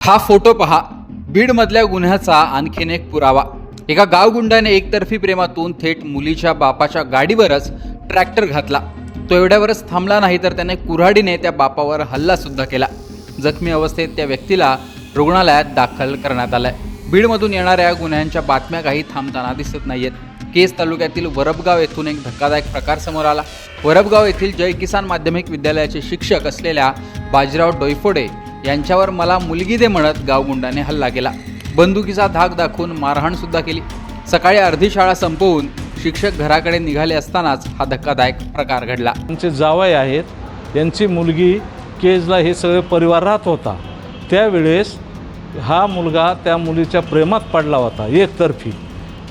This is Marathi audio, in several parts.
हा फोटो पहा. बीडमधल्या गुन्ह्याचा आणखीन एक पुरावा. एका गावगुंडाने एकतर्फी प्रेमातून थेट मुलीच्या बापाच्या गाडीवरच ट्रॅक्टर घातला. तो एवढ्यावरच थांबला नाही तर त्याने कुऱ्हाडीने त्या बापावर हल्ला सुद्धा केला. जखमी अवस्थेत त्या व्यक्तीला रुग्णालयात दाखल करण्यात आलाय. बीडमधून येणाऱ्या गुन्ह्यांच्या बातम्या काही थांबताना दिसत नाहीयेत. केस तालुक्यातील वरबगाव येथून एक धक्कादायक प्रकार समोर आला. वरबगाव येथील जय किसान माध्यमिक विद्यालयाचे शिक्षक असलेल्या बाजीराव डोयफोडे यांच्यावर मला मुलगी दे म्हणत गावगुंडाने हल्ला केला. बंदुकीचा धाक दाखवून मारहाण सुद्धा केली. सकाळी अर्धी शाळा संपवून शिक्षक घराकडे निघाले असतानाच हा धक्कादायक प्रकार घडला. त्यांचे जावई आहेत. त्यांची मुलगी केजला हे सगळे परिवार राहत होता. त्यावेळेस हा मुलगा त्या मुलीच्या प्रेमात पडला होता एकतर्फी.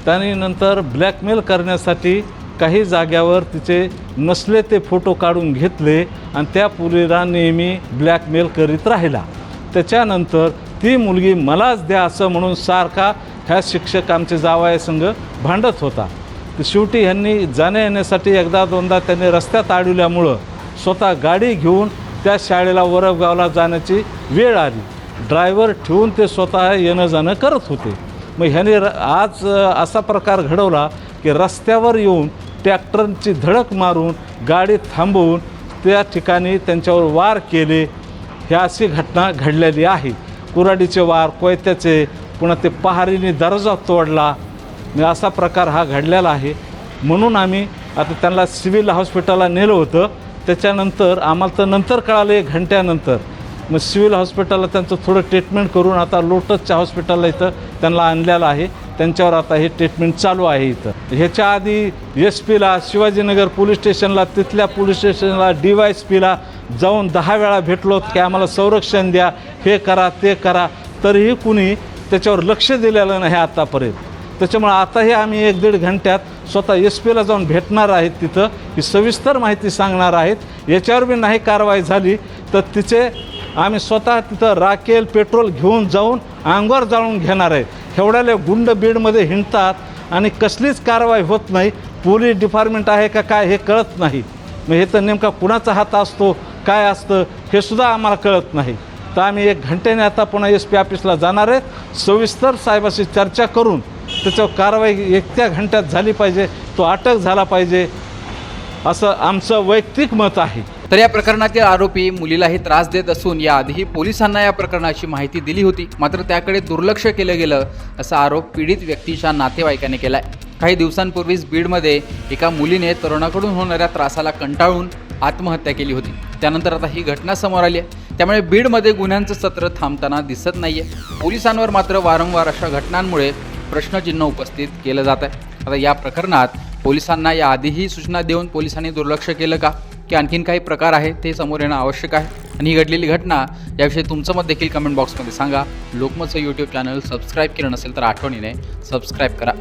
त्याने नंतर ब्लॅकमेल करण्यासाठी काही जाग्यावर तिचे नसले ते फोटो काढून घेतले आणि त्या पुरीला नेहमी ब्लॅकमेल करीत राहिला. त्याच्यानंतर ती मुलगी मलाच द्या असं म्हणून सारखा ह्या शिक्षक आमचे जावयासंग भांडत होता. तर शेवटी ह्यांनी जाण्या येण्यासाठी एकदा दोनदा त्यांनी रस्त्यात अडवल्यामुळं स्वतः गाडी घेऊन त्या शाळेला वरवगावला जाण्याची वेळ आली. ड्रायव्हर ठेवून ते स्वतः येणं जाणं करत होते. मग ह्याने र आज असा प्रकार घडवला की रस्त्यावर येऊन ट्रॅक्टरची धडक मारून गाडी थांबवून त्या ठिकाणी त्यांच्यावर वार केले. ही अशी घटना घडलेली आहे. कुराडीचे वार कोयत्याचे पुन्हा ते पहारीने दर्जा तोडला. असा प्रकार हा घडलेला आहे. म्हणून आम्ही आता त्यांना सिव्हिल हॉस्पिटलला नेलं होतं. त्याच्यानंतर आम्हाला तर नंतर कळालं एक घंट्यानंतर. मग सिव्हिल हॉस्पिटलला त्यांचं थोडं ट्रीटमेंट करून आता लोटसच्या हॉस्पिटलला इथं त्यांना आणलेलं आहे. त्यांच्यावर आता हे ट्रीटमेंट चालू आहे इथं. ह्याच्या आधी एस पीला शिवाजीनगर पोलीस स्टेशनला तिथल्या पोलीस स्टेशनला डी वाय एस पीला जाऊन दहा वेळा भेटलो की आम्हाला संरक्षण द्या हे करा ते करा. तरीही कुणी त्याच्यावर लक्ष दिलेलं नाही आतापर्यंत. त्याच्यामुळे आताही आम्ही एक दीड घंट्यात स्वतः एस पीला जाऊन भेटणार आहेत तिथं. ही सविस्तर माहिती सांगणार आहेत. याच्यावर बी नाही कारवाई झाली तर तिचे आम्ही स्वतः तिथं राखेल पेट्रोल घेऊन जाऊन अंगावर जाळून घेणार आहे. एवढ्याले गुंड बीडमध्ये हिंडतात आणि कसलीच कारवाई होत नाही. पोलीस डिपार्टमेंट आहे का काय हे कळत नाही. मग हे तर नेमका कुणाचा हात असतो काय असतं हे सुद्धा आम्हाला कळत नाही. तर आम्ही एक घंट्याने आता पुन्हा एस पी ऑफिसला जाणार आहेत सविस्तर साहेबाशी चर्चा करून त्याच्यावर कारवाई एक त्या घंट्यात झाली पाहिजे तो अटक झाला पाहिजे असं आमचं वैयक्तिक मत आहे. तर या प्रकरणातील आरोपी मुलीलाही त्रास देत असून याआधीही पोलिसांना या प्रकरणाची माहिती दिली होती. मात्र त्याकडे दुर्लक्ष केलं गेलं असा आरोप पीडित व्यक्तीच्या नातेवाईकाने केलाय. काही दिवसांपूर्वीच बीडमध्ये एका मुलीने तरुणाकडून होणाऱ्या त्रासाला कंटाळून आत्महत्या केली होती. त्यानंतर आता ही घटना समोर आली आहे. त्यामुळे बीडमध्ये गुन्ह्यांचं सत्र थांबताना दिसत नाहीये. पोलिसांवर मात्र वारंवार अशा घटनांमुळे प्रश्नचिन्ह उपस्थित केलं जात आहे आता या प्रकरणात पोलिसांना या आधीही सूचना देऊन पोलिसांनी दुर्लक्ष केलं का? की आणखीन काही प्रकार आहे ते समोर येणं आवश्यक आहे. आणि ही घडलेली घटना याविषयी तुमचं मत देखील कमेंट बॉक्समध्ये सांगा. लोकमतचं यूट्यूब चॅनल सबस्क्राईब केलं नसेल तर आठवणीने सबस्क्राईब करा.